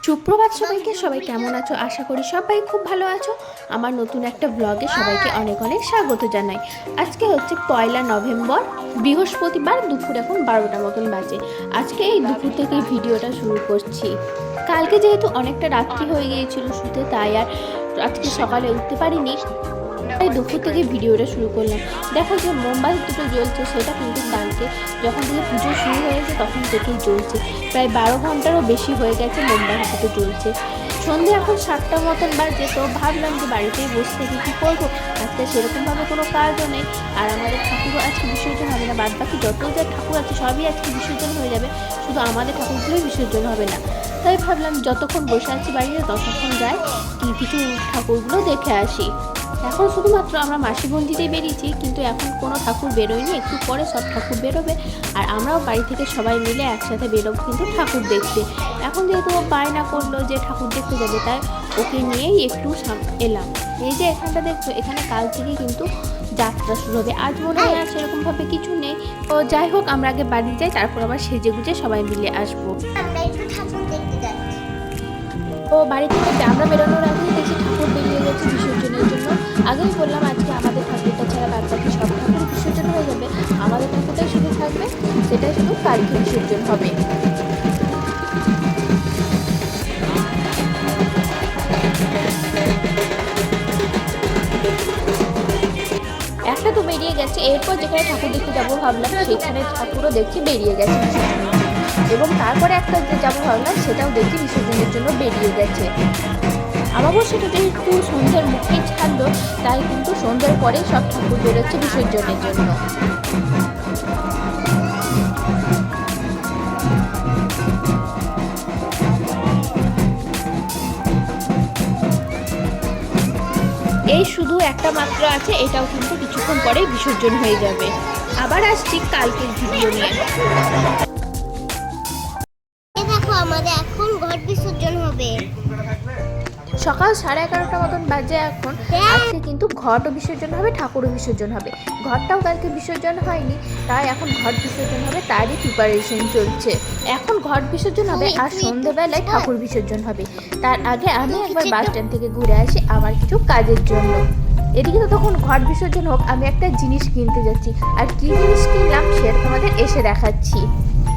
সুপ্রভাত সবাইকে, সবাই কেমন আছো? আশা করি সবাই খুব ভালো আছো। আমার নতুন একটা ব্লগে সবাইকে অনেক অনেক স্বাগত জানাই। আজকে হচ্ছে পয়লা নভেম্বর, বৃহস্পতিবার দুপুর এখন বারোটা মতন বাজে। আজকে এই দুপুর থেকে ভিডিওটা শুরু করছি। কালকে যেহেতু অনেকটা রাত্রি হয়ে গিয়েছিল শুতে, তাই আর আজকে সকালে উঠতে পারিনি। তাই দুপুর থেকে ভিডিওটা শুরু করলাম। দেখো যে মোমবাতি দুটো জ্বলছে সেটা কিন্তু কালকে যখন থেকে পুজো শুরু হয়েছে তখন থেকেই জ্বলছে। প্রায় বারো ঘন্টারও বেশি হয়ে গেছে মোমবাতি দুটো জ্বলছে। সন্ধে এখন সাতটা মতন বাজে তো ভাবলাম যে বাড়িতেই বসে থেকে কী করব? আজকে সেরকমভাবে কোনো কাজও নেই। আর আমাদের ঠাকুরও আজকে বিসর্জন হবে না বাদ বাকি যত যা ঠাকুর আছে সবই আজকে বিসর্জন হয়ে যাবে। শুধু আমাদের ঠাকুরগুলোই বিসর্জন হবে না। তাই ভাবলাম যতক্ষণ বসে আছি বাড়িতে ততক্ষণ যাই। কি কিছু ঠাকুরগুলো দেখে আসি। এখন শুধুমাত্র আমরা মাসি বন্দিতেই বেরিয়েছি কিন্তু এখন কোনো ঠাকুর বেরোয়নি একটু পরে সব ঠাকুর বেরোবে। আর আমরাও বাড়ি থেকে সবাই মিলে একসাথে বেরোবো কিন্তু ঠাকুর দেখতে। এখন যেহেতু ও বায়না করল যে ঠাকুর দেখতে যাবে তাই ওকে নিয়েই একটু এলাম। এই যে এখানটা দেখছ এখানে কাল থেকে কিন্তু যাত্রা শুরু হবে। আজ মনে হয় আর সেরকমভাবে কিছু নেই। তো যাই হোক আমরা আগে বাড়ি যাই তারপর আবার সেজে গুজে সবাই মিলে আসব। তো বাড়ি থেকে আমরা বেরোনোর আগেই দেখি ঠাকুর বিসর্জনের জন্য আগেই বললাম আজকে আমাদের ঠাকুরটা ছাড়া বাদ বাকি সব ঠাকুর বিসর্জন হয়ে যাবে আমাদের ঠাকুরটাই শুধু থাকবে সেটাই শুধু কালকে বিসর্জন হবে একটা তো বেরিয়ে গেছে এরপর যেখানে ঠাকুর দেখতে যাব ভাবলাম সেখানে ঠাকুরও দেখি বেরিয়ে গেছে এবং তারপরে একটা যে যাব ভাবলাম সেটাও দেখি বিসর্জনের জন্য বেরিয়ে গেছে। আমাবস্যাটা যেহেতু সন্ধ্যের মুখেই ছাড়লো, তাই কিন্তু সন্ধ্যের পরে সব ঠাকুর বেরোচ্ছে বিসর্জনের জন্য। এই শুধু একটা মাত্র আছে, এটাও কিন্তু কিছুক্ষণ পরেই বিসর্জন হয়ে যাবে। আবার আসছি কালকের ভিডিও নিয়ে। দেখো, আমাদের এখন ঘট বিসর্জন হবে। সকাল সাড়ে এগারোটা মতন বাজে এখন। আজকে কিন্তু ঘটও বিসর্জন হবে ঠাকুরও বিসর্জন হবে। ঘরটাও কালকে বিসর্জন হয়নি তাই এখন ঘট বিসর্জন হবে তারই প্রিপারেশন চলছে। এখন ঘট বিসর্জন হবে আর সন্ধ্যেবেলায় ঠাকুর বিসর্জন হবে। তার আগে আমি একবার বাস স্ট্যান্ড থেকে ঘুরে আসি আমার কিছু কাজের জন্য। এদিকে তো তখন ঘট বিসর্জন হোক আমি একটা জিনিস কিনতে যাচ্ছি। আর কি জিনিস কিনলাম সেটা তোমাদের এসে দেখাচ্ছি।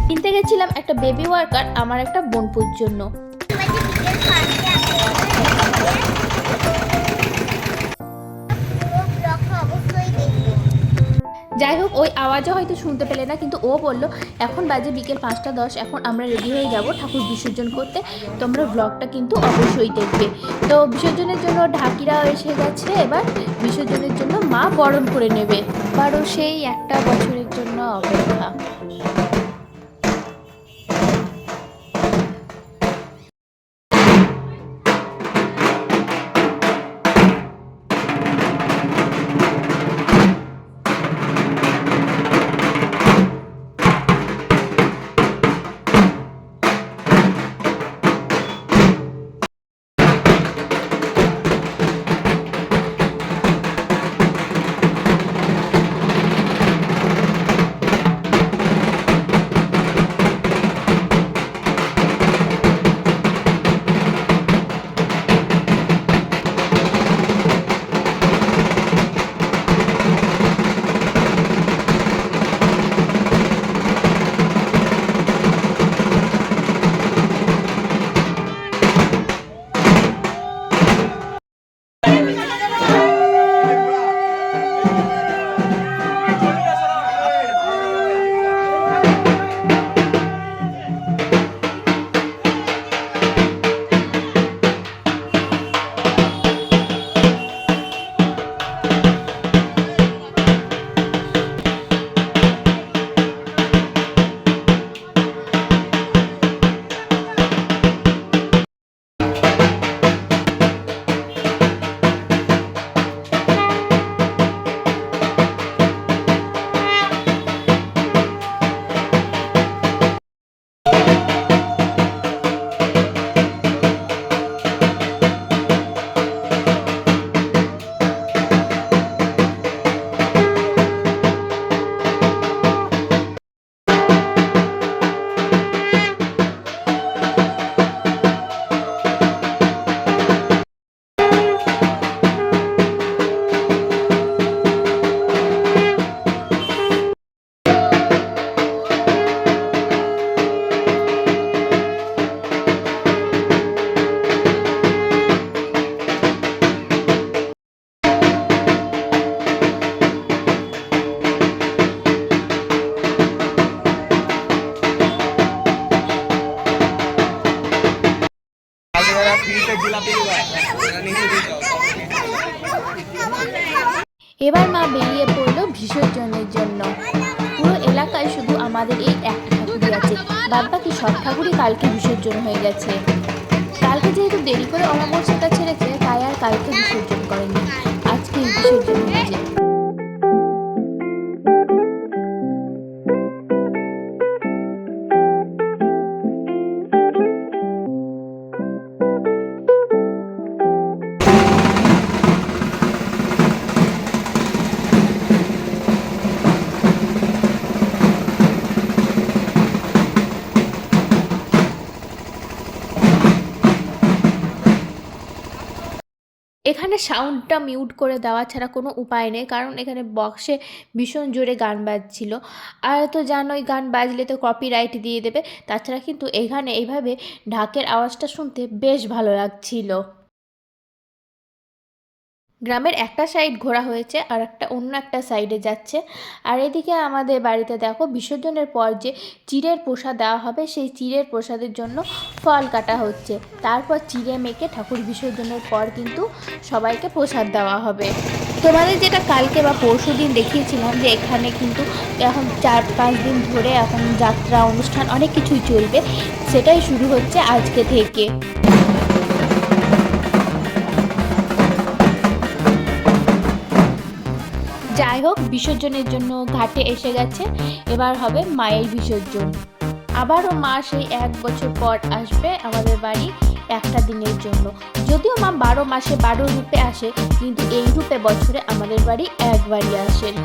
কিনতে গেছিলাম একটা বেবি ওয়ার্কার আমার একটা বোনপুর জন্য। যাই হোক, ওই আওয়াজও হয়তো শুনতে পেলে না, কিন্তু ও বলল, এখন বাজে বিকেল পাঁচটা দশ, এখন আমরা রেডি হয়ে যাব ঠাকুর বিসর্জন করতে। তোমরা ব্লগটা কিন্তু অবশ্যই দেখবে। তো বিসর্জনের জন্য ঢাকিরা এসে গেছে, এবার বিসর্জনের জন্য মা বরণ করে নেবে। আবারও সেই একটা বছরের জন্য অপেক্ষা। এবার মা বেরিয়ে পড়ল বিসর্জনের জন্য। পুরো এলাকায় শুধু আমাদের এই একটা ঠাকুরই আছে। বাদ বাকি সব ঠাকুরই কালকে বিসর্জন হয়ে গেছে। কালকে যেহেতু দেরি করে অমাবস্যাটা ছেড়েছে, তাই আর কালকে বিসর্জন করেনি। আজকে বিসর্জন হয়েছে এখানে সাউন্ডটা মিউট করে দেওয়া ছাড়া কোনো উপায় নেই, কারণ এখানে বক্সে ভীষণ জোরে গান বাজছিল। আর তো জানোই, গান বাজলে তো কপিরাইট দিয়ে দেবে, তাছাড়া কিন্তু এখানে এইভাবে ঢাকের আওয়াজটা শুনতে বেশ ভালো লাগছিল। গ্রামের একটা সাইড ঘোরা হয়েছে, আর একটা অন্য একটা সাইডে যাচ্ছে। আর এদিকে আমাদের বাড়িতে দেখো, বিসর্জনের পর যে চিড়ের প্রসাদ দেওয়া হবে, সেই চিড়ের প্রসাদের জন্য ফল কাটা হচ্ছে। তারপর চিড়ে মেখে ঠাকুর বিসর্জনের পর কিন্তু সবাইকে প্রসাদ দেওয়া হবে। তোমাদের যেটা কালকে বা পরশু দিন দেখিয়েছিলাম যে এখানে কিন্তু এখন চার পাঁচ দিন ধরে এখন যাত্রা অনুষ্ঠান, অনেক কিছুই চলবে। সেটাই শুরু হচ্ছে আজকে থেকে। যাই হোক, বিসর্জনের জন্য ঘাটে এসে গেছে। এবার হবে মায়ের বিসর্জন। আবারও মা সেই এক বছর পর আসবে আমাদের বাড়ি একটা দিনের জন্য। যদিও মা বারো মাসে বারো রূপে আসে, কিন্তু এই রূপে বছরে আমাদের বাড়ি একবারই আসেন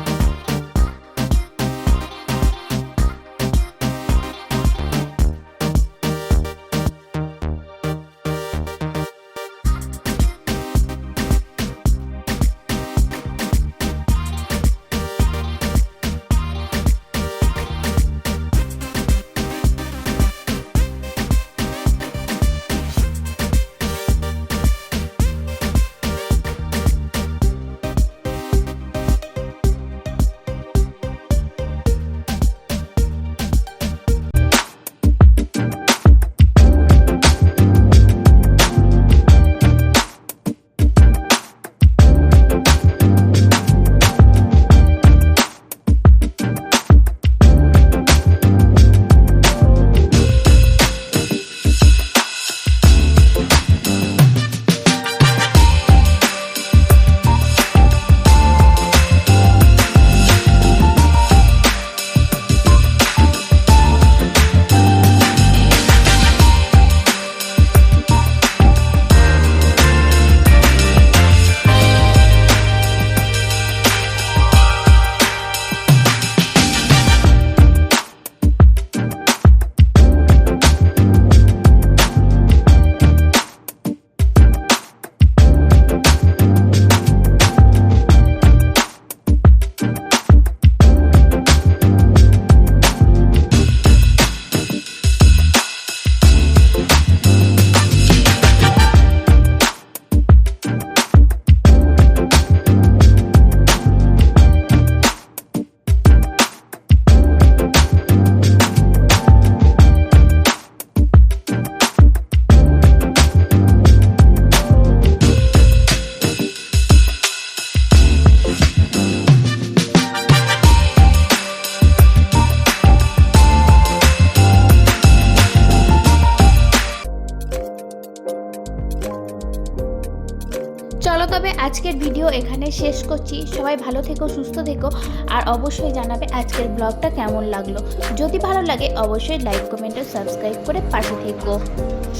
তবে আজকের ভিডিও এখানে শেষ করছি। সবাই ভালো থেকো, সুস্থ থেকো আর অবশ্যই জানাবে আজকের ব্লগটা কেমন লাগল। যদি ভালো লাগে অবশ্যই লাইক, কমেন্ট আর সাবস্ক্রাইব করে পাশে থেকো।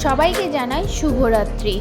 সবাইকে জানাই শুভরাত্রি।